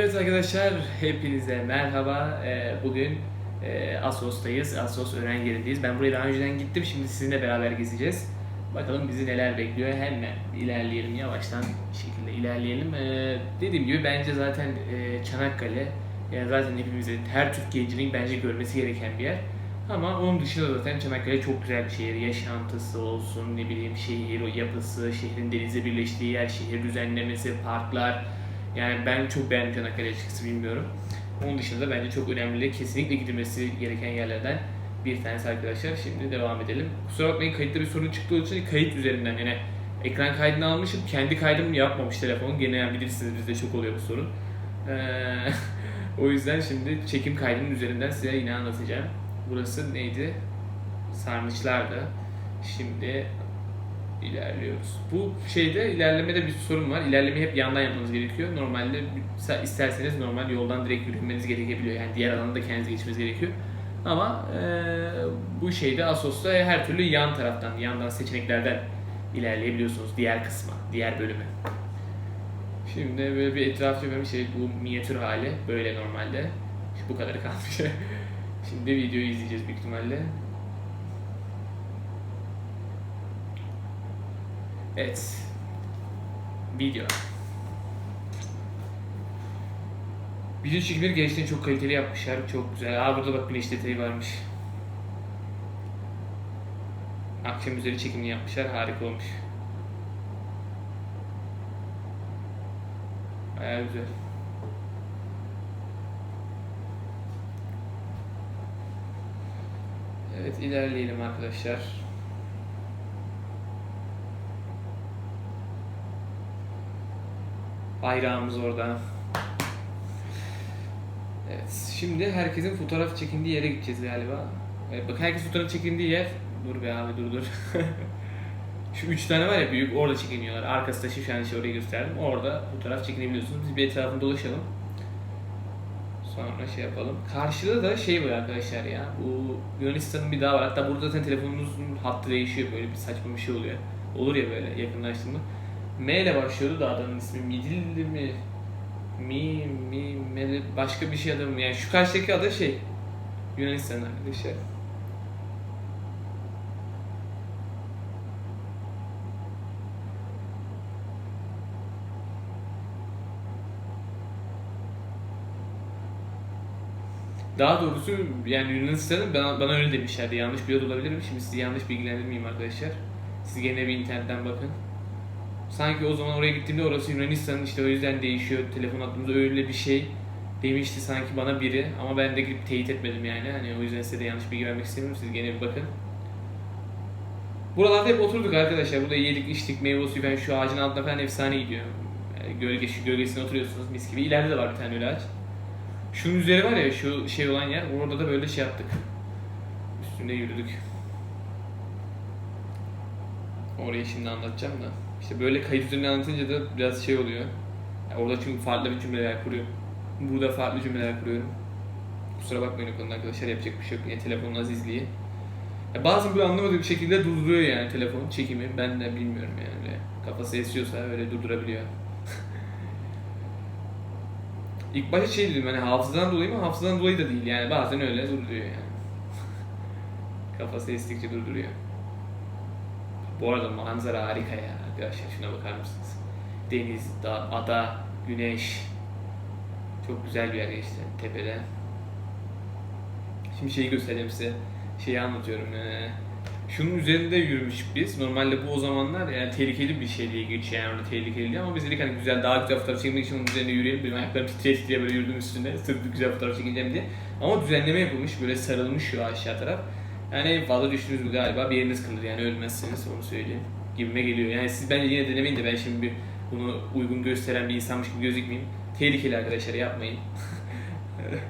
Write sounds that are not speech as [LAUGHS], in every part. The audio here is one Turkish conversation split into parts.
Evet arkadaşlar, hepinize merhaba. Ee, bugün e, Asos'tayız, Asos öğren yerindeyiz. Ben buraya daha önceden gittim, şimdi sizinle beraber gezeceğiz. Bakalım bizi neler bekliyor. Hemen ilerleyelim, yavaştan bir şekilde ilerleyelim. Ee, dediğim gibi bence zaten e, Çanakkale, yani zaten hepimizin, her Türk gencinin bence görmesi gereken bir yer. Ama onun dışında zaten Çanakkale çok güzel bir şehir. Yaşantısı olsun, ne bileyim şehir, o yapısı, şehrin denize birleştiği yer, şehir düzenlemesi, parklar, yani ben çok beğendim Çanakkale açıkçası bilmiyorum. Onun dışında da bence çok önemli, kesinlikle gidilmesi gereken yerlerden bir tanesi arkadaşlar. Şimdi devam edelim. Kusura bakmayın kayıtta bir sorun çıktığı için kayıt üzerinden yani ekran kaydını almışım. Kendi kaydımı yapmamış telefon. Gene yani bilirsiniz bizde çok oluyor bu sorun. Ee, [LAUGHS] o yüzden şimdi çekim kaydının üzerinden size yine anlatacağım. Burası neydi? Sarnıçlardı. Şimdi ilerliyoruz. Bu şeyde ilerlemede bir sorun var. İlerlemeyi hep yandan yapmanız gerekiyor. Normalde isterseniz normal yoldan direkt yürümeniz gerekebiliyor. Yani diğer alanda kendiniz geçmeniz gerekiyor. Ama e, bu şeyde Asos'ta her türlü yan taraftan, yandan seçeneklerden ilerleyebiliyorsunuz diğer kısma, diğer bölüme. Şimdi böyle bir etrafı bir şey bu minyatür hali böyle normalde. Bu kadarı kalmış. [LAUGHS] Şimdi videoyu izleyeceğiz büyük ihtimalle. Evet. Video. Video çekimleri gerçekten çok kaliteli yapmışlar. Çok güzel. Aa burada bak güneş detayı varmış. Akşam üzeri çekimini yapmışlar. Harika olmuş. Baya güzel. Evet ilerleyelim arkadaşlar. Bayrağımız orada. Evet, şimdi herkesin fotoğraf çekindiği yere gideceğiz galiba. Evet, bak herkes fotoğraf çekindiği yer. Dur be abi dur dur. [LAUGHS] Şu üç tane var ya büyük orada çekiniyorlar. Arkası da an şey orayı gösterdim. Orada fotoğraf çekinebiliyorsunuz. Biz bir etrafını dolaşalım. Sonra şey yapalım. Karşıda da şey var arkadaşlar ya. Bu Yunanistan'ın bir daha var. Hatta burada zaten telefonunuzun hattı değişiyor. Böyle bir saçma bir şey oluyor. Olur ya böyle yakınlaştığında. M ile başlıyordu da adamın ismi. Midilli mi? Mi, mi, meli, başka bir şey adı mı? Yani şu karşıdaki adı şey. Yunanistan arkadaşlar. Daha doğrusu yani Yunanistan'ın bana, bana öyle demişlerdi. Yanlış biliyor da olabilirim. Şimdi sizi yanlış bilgilendirmeyeyim arkadaşlar. Siz gene bir internetten bakın. Sanki o zaman oraya gittiğimde orası Yunanistan'ın işte o yüzden değişiyor telefon hattımız öyle bir şey demişti sanki bana biri ama ben de gidip teyit etmedim yani hani o yüzden size de yanlış bilgi vermek istemiyorum siz gene bir bakın. Buralarda hep oturduk arkadaşlar burada yedik içtik meyve suyu ben şu ağacın altında falan efsane gidiyor. Yani gölge şu gölgesine oturuyorsunuz mis gibi ileride de var bir tane öyle ağaç. Şunun üzeri var ya şu şey olan yer orada da böyle şey yaptık. Üstünde yürüdük. Orayı şimdi anlatacağım da. İşte böyle kayıt üzerine anlatınca da biraz şey oluyor. Yani orada çünkü farklı bir cümleler kuruyorum. Burada farklı cümleler kuruyorum. Kusura bakmayın o konuda arkadaşlar yapacak bir şey yok. Yani telefonun azizliği. Ya bazen böyle anlamadığım şekilde durduruyor yani telefonun çekimi. Ben de bilmiyorum yani. Öyle kafası esiyorsa öyle durdurabiliyor. [LAUGHS] İlk başta şey dedim hani hafızadan dolayı mı? Hafızadan dolayı da değil yani bazen öyle durduruyor yani. [LAUGHS] Kafası estikçe durduruyor. Bu arada manzara harika ya arkadaşlar şuna bakar mısınız? Deniz, dağ, ada, güneş. Çok güzel bir yer işte tepede. Şimdi şeyi göstereyim size. Şeyi anlatıyorum. Ee, şunun üzerinde yürümüş biz. Normalde bu o zamanlar yani tehlikeli bir şey diye geçiyor yani tehlikeli ama biz dedik hani güzel daha güzel fotoğraf çekmek için onun üzerinde yürüyelim. Benim ayaklarım titreye titreye böyle yürüdüm üstünde. Sırf güzel fotoğraf çekeceğim diye. Ama düzenleme yapılmış böyle sarılmış şu aşağı taraf. Yani fazla düştünüz mü galiba bir yeriniz kırılır yani ölmezsiniz onu söyleyeyim. Gibime geliyor. Yani siz bence yine denemeyin de ben şimdi bir bunu uygun gösteren bir insanmış gibi gözükmeyeyim. Tehlikeli arkadaşlar yapmayın. [LAUGHS]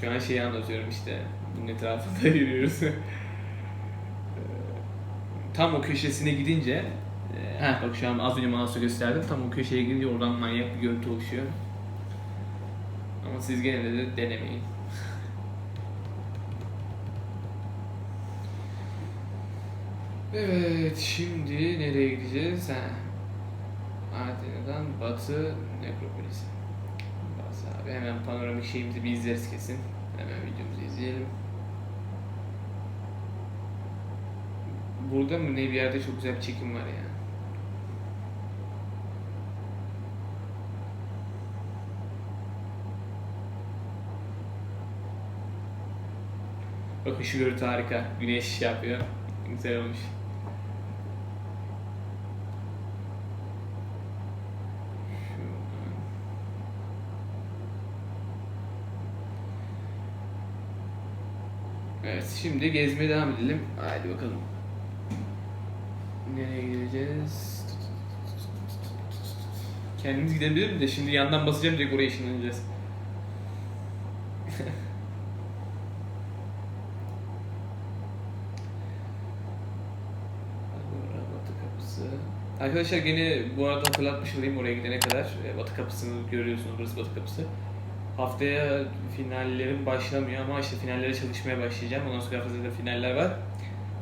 Şu an şeyi anlatıyorum işte. Bunun etrafında [LAUGHS] yürüyoruz. Tam o köşesine gidince Heh bak şu an az önce mouse'u gösterdim. Tam o köşeye gidince oradan manyak bir görüntü oluşuyor. Ama siz gene de denemeyin. [LAUGHS] Evet, şimdi nereye gideceğiz? Ha. Atina'dan Batı Nekropolis'e. Bas abi hemen panoramik şeyimizi bir izleriz kesin. Hemen videomuzu izleyelim. Burada mı ne bir yerde çok güzel bir çekim var ya. Bakın şu görüntü harika. Güneş şey yapıyor. Güzel olmuş. Evet, şimdi gezmeye devam edelim. Haydi bakalım. Nereye gideceğiz? Kendimiz gidebilir de şimdi yandan basacağım direkt oraya ışınlanacağız. [LAUGHS] Arkadaşlar gene bu arada hatırlatmış olayım oraya gidene kadar. E, Batı kapısını görüyorsunuz burası Batı kapısı. Haftaya finallerim başlamıyor ama işte finallere çalışmaya başlayacağım. Ondan sonra haftada finaller var.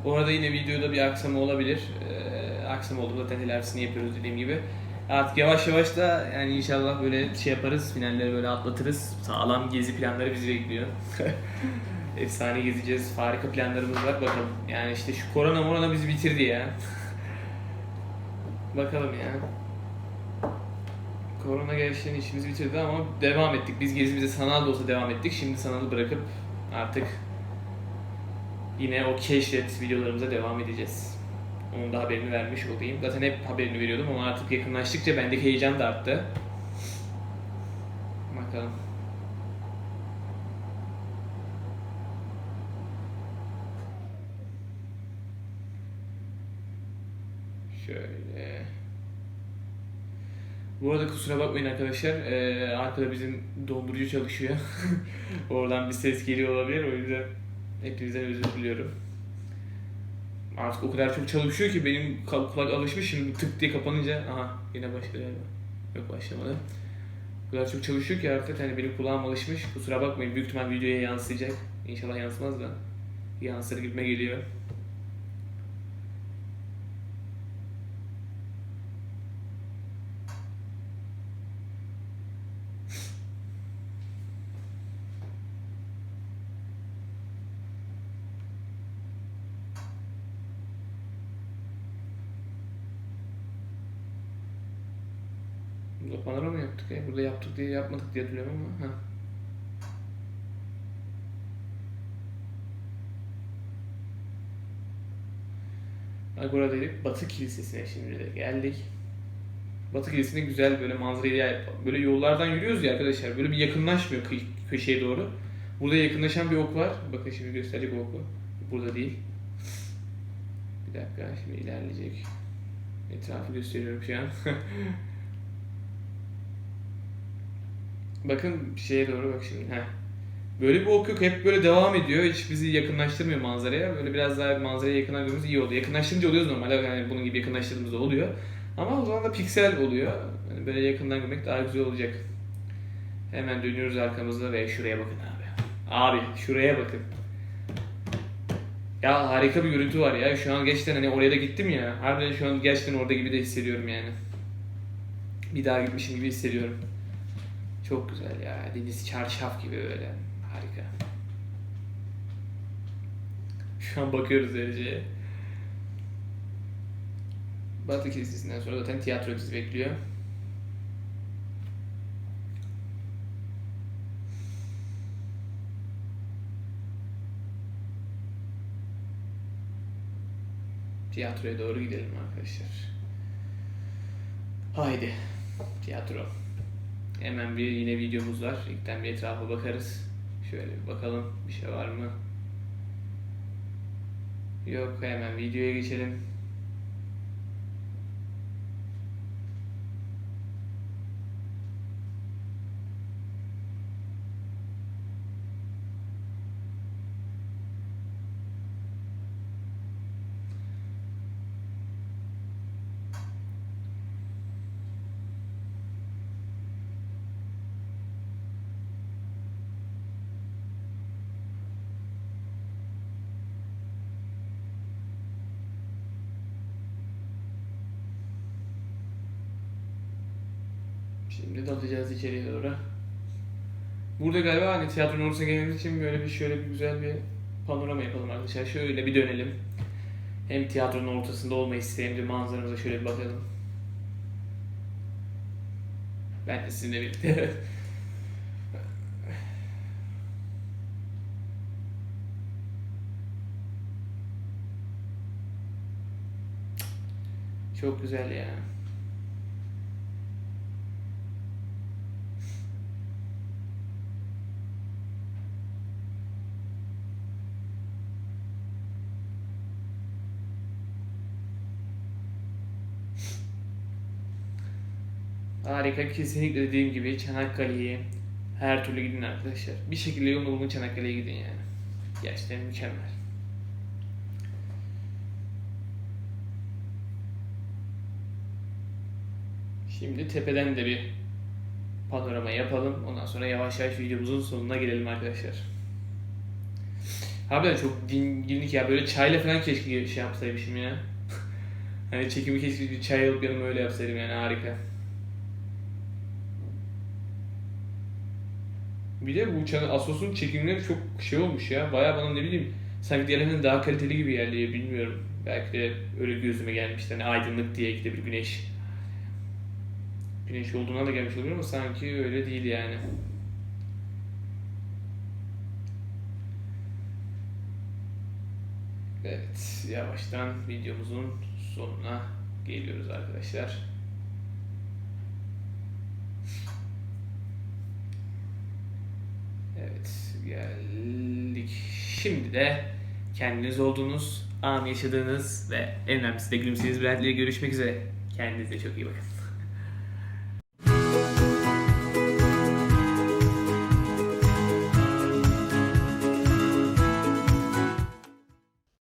Bu arada yine videoda bir aksama olabilir. Ee, aksama oldu zaten telafisini yapıyoruz dediğim gibi. Artık yavaş yavaş da yani inşallah böyle şey yaparız. Finalleri böyle atlatırız. Sağlam gezi planları bizi bekliyor. [LAUGHS] Efsane gezeceğiz. Harika planlarımız var. Bakalım. Yani işte şu korona morona bizi bitirdi ya. [LAUGHS] Bakalım ya. Korona gerçekten işimizi bitirdi ama devam ettik. Biz gezimize sanal da olsa devam ettik. Şimdi sanalı bırakıp artık yine o keşfet videolarımıza devam edeceğiz. Onun da haberini vermiş olayım. Zaten hep haberini veriyordum ama artık yakınlaştıkça bendeki heyecan da arttı. Bakalım. Şöyle. Bu arada kusura bakmayın arkadaşlar. Ee, arkada bizim dondurucu çalışıyor. [LAUGHS] Oradan bir ses geliyor olabilir. O yüzden hepinizden özür diliyorum. Artık o kadar çok çalışıyor ki benim kul- kulak alışmış. Şimdi tık diye kapanınca aha yine başladı. Yok başlamadı. O kadar çok çalışıyor ki artık hani benim kulağım alışmış. Kusura bakmayın büyük ihtimal videoya yansıyacak. İnşallah yansımaz da. Yansır gibime geliyor. Panorama mı yaptık ya? Burada yaptık diye yapmadık diye hatırlıyorum ama. Ha. Agora'daydık. Batı Kilisesi'ne şimdi de geldik. Batı Kilisesi'nde güzel böyle manzarayla böyle yollardan yürüyoruz ya arkadaşlar. Böyle bir yakınlaşmıyor kı- köşeye doğru. Burada yakınlaşan bir ok var. Bakın şimdi gösterecek o oku. Burada değil. Bir dakika şimdi ilerleyecek. Etrafı gösteriyorum şu an. [LAUGHS] Bakın şeye doğru bak şimdi. Heh. Böyle bir ok yok. Hep böyle devam ediyor. Hiç bizi yakınlaştırmıyor manzaraya. Böyle biraz daha manzaraya yakınlaştığımız iyi oldu. Yakınlaştırınca oluyoruz normalde. Yani bunun gibi yakınlaştırdığımızda oluyor. Ama o zaman da piksel oluyor. Yani böyle yakından görmek daha güzel olacak. Hemen dönüyoruz arkamızda ve şuraya bakın abi. Abi şuraya bakın. Ya harika bir görüntü var ya. Şu an gerçekten hani oraya da gittim ya. Harbiden şu an gerçekten orada gibi de hissediyorum yani. Bir daha gitmişim gibi hissediyorum. Çok güzel ya. Deniz çarşaf gibi böyle. Harika. Şu an bakıyoruz dereceye. Batı Kilisesi'nden sonra zaten tiyatro bizi bekliyor. Tiyatroya doğru gidelim arkadaşlar. Haydi. Tiyatro. Hemen bir yine videomuz var. İlkten bir etrafa bakarız. Şöyle bir bakalım bir şey var mı? Yok hemen videoya geçelim. Şimdi dalacağız içeriye doğru. Burada galiba hani tiyatronun ortasına gelmemiz için böyle bir şöyle bir güzel bir panorama yapalım arkadaşlar. Şöyle bir dönelim. Hem tiyatronun ortasında olmayı isteyen hem de manzaramıza şöyle bir bakalım. Ben de sizinle birlikte. [LAUGHS] Çok güzel ya. Harika. Kesinlikle dediğim gibi Çanakkale'ye her türlü gidin arkadaşlar. Bir şekilde yolunu bulun Çanakkale'ye gidin yani. Gerçekten mükemmel. Şimdi tepeden de bir panorama yapalım. Ondan sonra yavaş yavaş videomuzun sonuna gelelim arkadaşlar. Harbiden çok dinginlik ya. Böyle çayla falan keşke şey yapsaymışım ya. [LAUGHS] hani çekimi keşke çay alıp yanıma öyle yapsaydım yani harika. Bir de bu channel Asos'un çekimleri çok şey olmuş ya. Bayağı bana ne bileyim sanki diğerlerinden daha kaliteli gibi geldi bilmiyorum. Belki de öyle gözüme gelmişti. Hani aydınlık diye ikide bir güneş. Güneş olduğuna da gelmiş olabilir ama sanki öyle değil yani. Evet, yavaştan videomuzun sonuna geliyoruz arkadaşlar. Evet, geldik. Şimdi de kendiniz olduğunuz, an yaşadığınız ve en önemlisi de gülümsediğiniz bir görüşmek üzere. Kendinize çok iyi bakın.